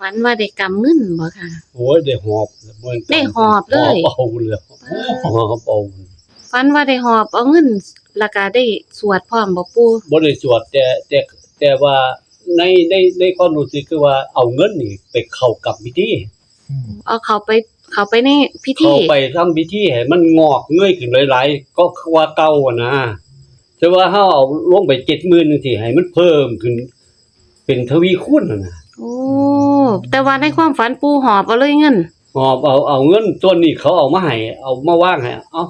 ฝันว่าได้กำเงินบ่ค่ะ โอ้ยได้หอบบ่นได้หอบเลย หอบเอาเลยหอบเอาฝันว่าได้หอบเอาเงินแล้วก็ได้สวดพร้อมบ่ปู่บ่ได้สวดแต่แต่แต่ว่าในในในความรู้สึกคือว่าเอาเงินนี่ไปเข้ากับพิธีเอาเขาไปเขาไปในพิธีเข้าไปทำพิธีให้มันงอกเงยขึ้นหลายๆ ก็ว่าเก่าอะนะแต่ว่าเฮาเอาลงไป70,000จังซี่ให้มันเพิ่มขึ้น เป็นทวีคูณน่ะนะโอ้ แต่ว่าในความฝันปู่หอบเอาเลยเงิน หอบเอาเอาเงินตัวนี้เขาเอามาให้เอามาวางให้เอ้า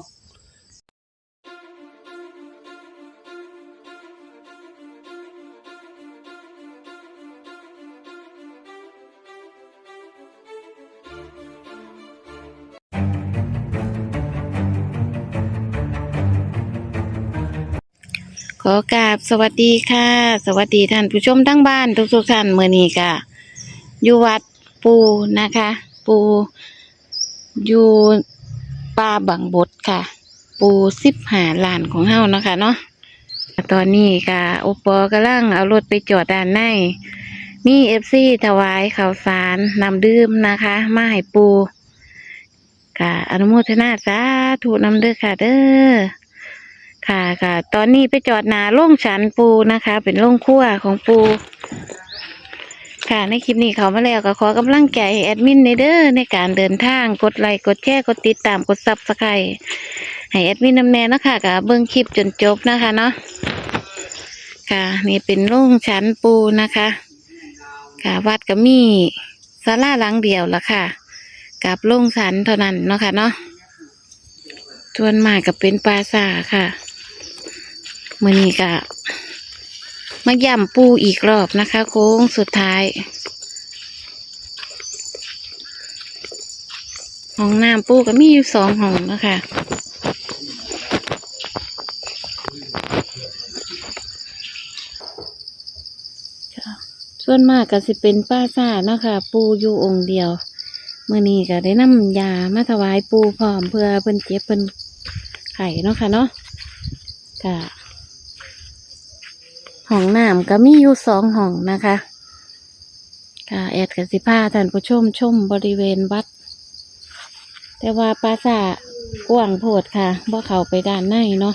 ขอกราบสวัสดีค่ะ สวัสดีท่านผู้ชมทั้งบ้านทุกๆท่านเมื่อนี้ค่ะ อยู่วัดปูนะคะ ปูอยู่ป่าบังบดค่ะ ปูสิบหาลานของเฮานะคะเนาะตอนนี้ค่ะโอปอกำลังเอารถไปจอดด้านในมีเอฟซีถวายข่าวสารนำดื่มนะคะมาให้ปูค่ะ อนุโมทนาสาธุนำเด้อค่ะเด้อค่ะค่ะ ตอนนี้ไปจอดนาโล่งฉันปูนะคะ เป็นโล่งคั่วของปู ค่ะในคลิปนี้เขามาแล้วก็ขอกำลังใจให้แอดมินในเด้อในการเดินทางกดไลค์กดแชร์กดติดตามกดซับสไครต์ให้แอดมินนำแนนะคะกับเบิ้งคลิปจนจบนะคะเนาะค่ะ นี่เป็นโล่งฉันปูนะคะ ค่ะวัดก็มีศาลาหลังเดียวละค่ะ กับโล่งฉันเท่านั้นเนาะค่ะเนาะส่วนมากก็เป็นปลาซาค่ะมื่อนี้ก็ มาย่ำปูอีกรอบนะคะ โค้งสุดท้ายห้องน้ำปูก็มีอยู่สองห้องนะคะส่วนมากก็สิเป็นป้าซ่าเนาะคะปูอยู่องค์เดียวเมื่อนี้ก็ได้นำยามาถวายปูพร้อมเพื่อเพิ่นเจ็บเพิ่นไข่เนาะค่ะเนาะค่ะ ห้องน้ำก็มีอยู่สองห้องนะคะค่ะแอดกับสิพาท่านผู้ชมชมบริเวณวัด แต่ว่าปราสาทกว้างโพดค่ะว่าเขาไปด้านในเนาะ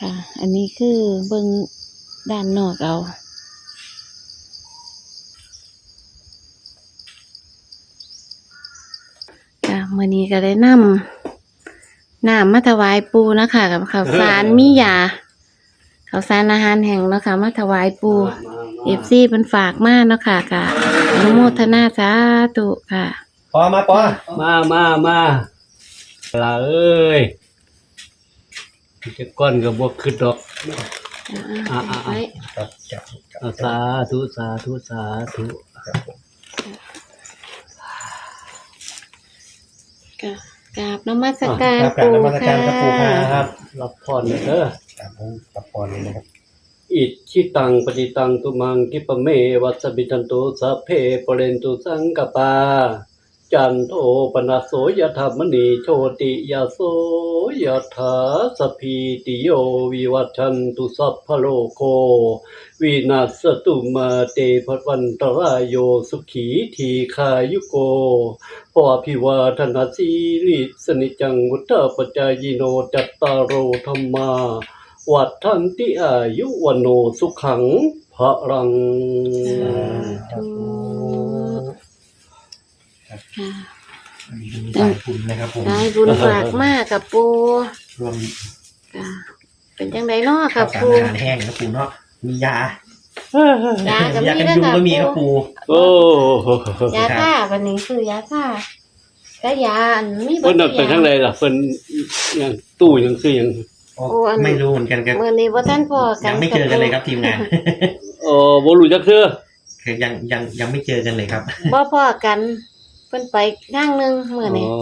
ค่ะ อันนี้คือเบิงด้านนอกเอาค่ะมื่อนี้ก็ได้นำน้ำมาถวายปูนะคะกับข้าวสารมียา ข้าวสารอาหารแห่งเนาะคะมาถวายปูเอฟซีเป็นฝากมากเนาะค่ะกะอนุโมทนาสาธุค่ะ ปอมาปอมามามาลาเอ้ยจะก้อนก็บ่ขึ้นดอกอะอะอะไว้ครับจับจับอะสาธุสาธุสาธุครับผมกะ กราบนมัสการครับกราบปูนมัสการครับปูคค่ะรับรับพรเด้อ ครับผมกับปอนเลยนะครับ อิชิตังปฏิตังตุมังกิปะเมวัสสบิจันโตสัพเพปเรนตุสังกปา จันโทปนะโสยธรรมณีโชติยาโสยถาสพีติโยวิวัชันตุสัพพโลโกวินาศตุมาเตภวันตรายโยสุขีทีคายุโกปอภิวาทนาสีริสนิจังวุฒาปจายโนจัตตารโอธรรมาวัดทันติอายุวโนสุขังพระรัง ครับผมค่ะมีสายบุญนะครับผมได้บุญฝากมากกับปูรวมค่ะเป็นจังไดเนาะกัข้าบวสารปูอาหารแห้งนะปูเนาะมียายากับยามีกันนะยุงค่ะก็มีครับปูปูโอ้ยาฆ่าวันนี้คือยาฆ่าก็ยาอันมีเพิ่นนั่นไปทางใดล่ะเพิ่นยังตู้ยังซื้อยังอ๋อไม่รู้เหมือนกันครับเมื่อนี้ว่าท่านพอกัยันงไม่เจอกันเลยครับทีมงานเออบ่รู้จักเทื่อคือยังยังยังไม่เจอกันเลยครับ บ่พอกัน เพิ่นไปข้างหนึงเมื่อนี้อ๋อ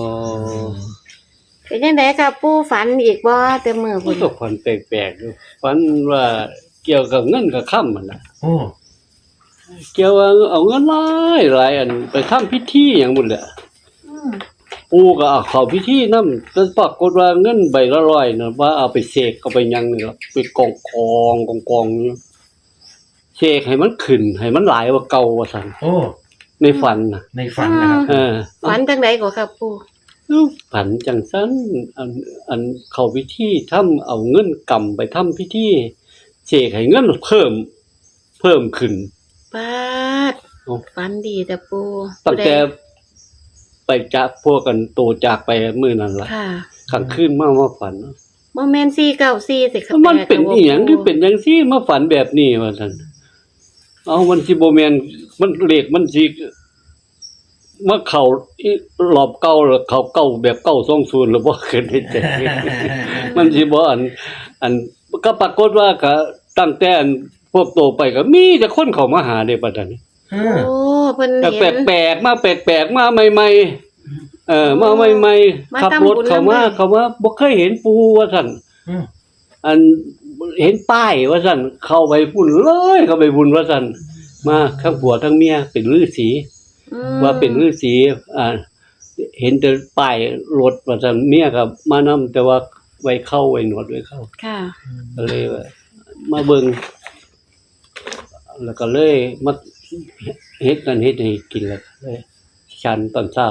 เป็นจังไดค่ะปู่ฝันอีกบ่แต่มื้อมัพุ่นนก็ฝันแปลกๆอยู่ฝันว่าเกี่ยวกับเงินกับค่ำมันน่ะโอ้เกี่ยวว่าเอาเงินหลายหลายอันไปทำพิธีหยังหมดแหละอืมปู่ก็เอาเข้าพิธีนำจนปรากฏว่าเงินใบละร้อยน่ะว่าเอาไปเสกเอาไปหยังนี่ล่ะไปกองกองกองกองๆอยู่เสกให้มันขึ้นให้มันหลายกว่าเก่าว่าซั่นโอ้ ในฝันน่ะในฝันนะครับเออฝันจังไดก็ครับปูฝันจังซั่นอันอันเข้าพิธีทำเอาเงินกำไปทำพิธีเสกให้เงินเพิ่ม เพิ่มขึ้นปาดโอ้ฝันดีแต่ปูตั้งแต่ผู้ใดไปจากพวกกันโตจากไปมื้อนั้นล่ะค่ะกลางคืนมามาฝันบ่แม่น494สิครับมันเป็นอีหยังคือเป็นจังซี่มาฝันแบบนี้ว่าซั่นเอามันสิบ่แม่น มันเลขมันสิมาเข้าอีรอบเก่าหรือเข้าเก่าแบบเก่า20หรือบ่ขึ้นในใจมันสิบ่อัน อันก็ปรากฏว่าก็ตั้งแต่อันพวกโตไปก็มีแต่คนเข้ามาหาเด้บัดนี้อืมโอ้เพิ่นแต่เห็น แปลกๆมาแปลกๆมาใหม่ๆเออมาใหม่มาๆขับทำรถบุญเข้ามานำเลยเข้ามาบ่เคยเห็นปูว่าซั่นอืม อันเห็นป้ายว่าซั่นเข้าไปบุญเลย เข้าไปบุญว่าซั่น มาทั้งผัวทั้งเมียเป็นฤาษีอืมว่าเป็นฤาษีอ่า เห็นแต่ป้ายรถว่าซั่นเมียก็มานํแต่ว่าไว้เข้าไว้หนวดไว้เข้าค่ะก็เลยว่ามาเบิ่งแล้วก็เลยมาเฮ็ดกันเฮ็ดให้กินแล้วก็เลยฉันตอนเช้า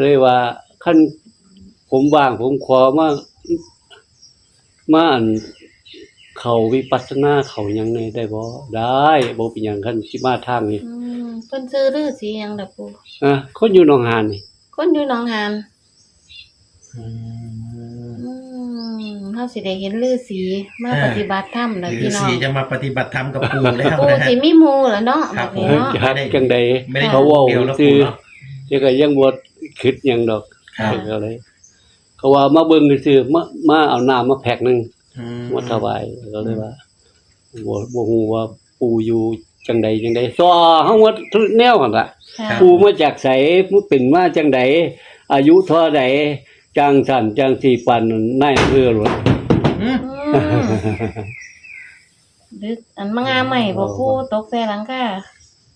เลยว่าคันผมว่างผมขอมามาอัน เขาวิปัสสนาเขาหยังไงได้บ่ได้บ่เป็นหยังคันสิมาทางนี้อืมเพิ่นซื้อฤาษีหยังล่ะปูอะคนอยู่หนองหานนี่คนอยู่หนองหานอืมอืมเฮาสิได้เห็นฤาษีมาปฏิบัติธรรมแล้วฤาพี่น้องษีจะมาปฏิบัติธรรมกับปู่แล้วปูนะฮะ สิมีหมู่แล้วเนาะครัแบบบนี้เออเนาะ จักจังใด ไม่ได้เขาเว้าเดียวแล้วซื่ปู่อเนาะเดี๋ยวก็ยังบ่คิดหยังดอกครับก็เลย เขาว่ามาเบิ่งซื่อๆมามาเอาน้ำมาแพ็คหนึงอื มมาถวายก็เลยว่าบ่บ่ฮู้ว่าปู่อยู่จังใดจังใดซอเฮาว่าทุกแนวหั่นล่ะค่ะปู่มาจากไสเป็นมาจังใดอายุเท่าใดจังสั่นจังสีปันนายอำเภอหลวงอืมอืมดึกอันมางามใหม่บ่ปูตกใส่หลังคา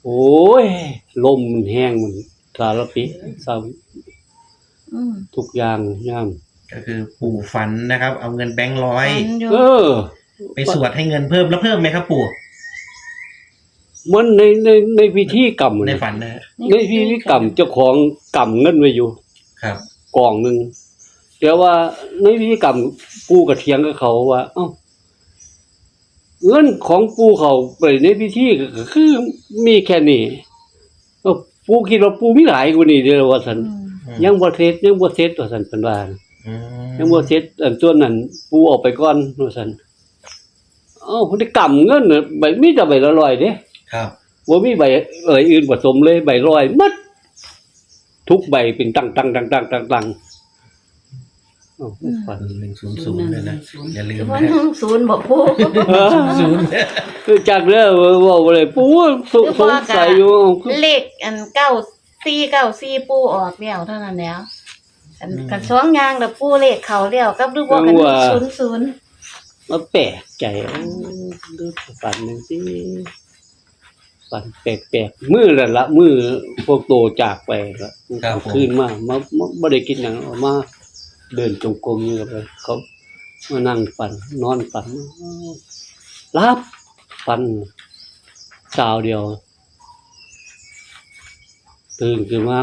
โอ้ย ลมมันแห้งมันสารพิสารอืมทุกอย่างย่าง ก็คือปู่ฝันนะครับ เอาเงินแบงค์ร้อยฝันอยู่เออ ไปสวดให้เงินเพิ่มแล้วเพิ่มไหมครับปู่มันในในในพิธีกรรมในน่ะฝันนะฮะในพิธีกรรมเจ้าของกรรมเงินไว้อยู่ ครับกองหนึ่งแต่ว่าในพิธีกรรมปูกระเทียงกับเขาว่า เอ้าเงินของปูเขาไปในพิธีก็คือมีแค่นี้เอ้าปูคิดว่าปูมีหลายกว่านี้เด้อว่าซั่นอืมอืม ยังบ่เสร็จยังบ่เสร็จว่าซั่นเพิ่นว่าอืม ยังบ่เสร็จอันส่วนนั้นปูเออกไปก่อนว่าซั่นเอ้าพฤติกรรมเงินน่ะใบมีแต่ใบละร้อยเด้ครับบ่มีใบเอ่ยอื่นผสมเลยใบร้อยหมดทุกใบเป็นตั้งตั้งตั้งตั้งตั้งตั้งเอ้าฝันหนึ่งศูนย์ศูนย์เลยนะอย่าลืมวันะนฮะหงศูนย์บ่ปูเออศูนย์คือจากเรื่องว่าบ่เลยปูสงสงสัยอยู่คือเลขอันเก้าสี่เก้าสี่ปูออกแล้วเท่านั้นแล้ว อันกันสองอย่างแล้วปูเลขเขาแล้วกับดูว่ากันศูนย์ศูนย์มาแปลกใจเอ้าดูฝันจังซี่ฝันแปลกๆมื้อละละมื้อพวกโตจากไปก็ครับผมคืนมามามาบ่ได้กินหยังเอามาเดินจงกรมอยู่กับเขามานั่งฝัน นอนฝันรับฝันสาวเดียว ตื่นขึ้นมา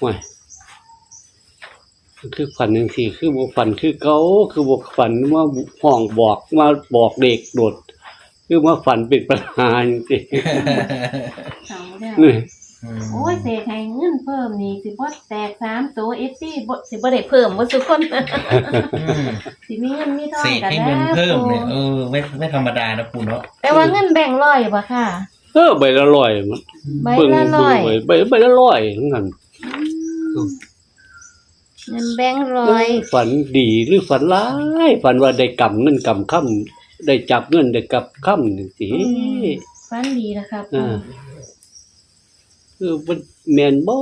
ห่วยมัน คือฝันจังซี่คือบ่ฝันคือเก่าคือบ่ฝันว่าห้องบอกมาบอกเด็กโดด คือมาฝันเป็นปัญหาจังซี่เอาแล้วนี่มโอ้ยเสกให้เงินเพิ่มนี่สิบ่แตกสามตัวเอฟซีบ่สิบ่ได้เพิ่มบ่ทุกคนอืมสิมีเงินมีทองเสกกันให้แล้เงินวเพิ่มเนี่ยเออไม่ไม่ธรรมดานะปู่เนาะแต่ว่าเงินแบ่งร้อยบ่ค่ะ เออใบละร้อยมันใบเบิ่งละร้อยเบิ่งไว้ใบใบละร้อยทั้งนั้น เงินแบ่งร้อยฝันดีหรือฝันร้าย ฝันว่าได้กำเงินกำค่ำได้จับเงินได้กับค่ำจังซี่ฟันดีนะครับอ่าคือมันแม่นบ่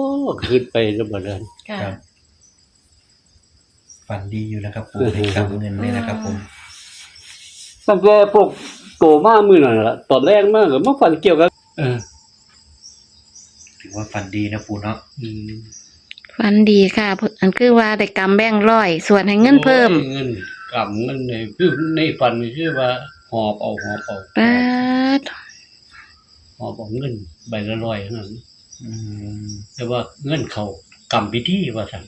ขึ้นไปแล้วบ่นั้นค่ะครับ ฝันดีอยู่นะครับปู่ให้กำเงินเนี่ยนะครับผมตั้งแต่พวกโตมามื้อนั้นล่ะตอนแรกมาก็มาฝันเกี่ยวกับเออถือว่าฝันดีนะปู่เนาะอืม ฟันดีค่ะอันคือว่าได้กำแบ่งร้อย ส่วนให้เงินเพิ่มโอ้ยเงินกำเงินนี่คือในฝันนี่คือว่าหอบเอาหอบเอาป๊าดหอบเอาเงินใบละร้อยเท่านั้นอืมแต่ว่าเงินเขากำพิธีว่าสั่น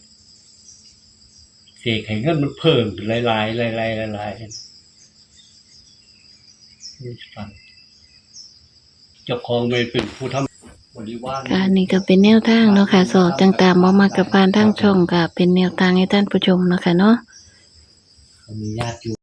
เสกให้เงินมันเพิ่มขึ้นหลายๆหลายๆหลายๆหลายๆนี่ฟังเจ้าของไม่เป็นผู้ทำบริวาร ค่ะนี่ก็เป็นแนวทางเนาะค่ะ สอบต่างๆบ่มากับการทางช่องก็เป็นแนวทางให้ท่านผู้ชมเนาะค่ะเนาะ มีญาติอยู่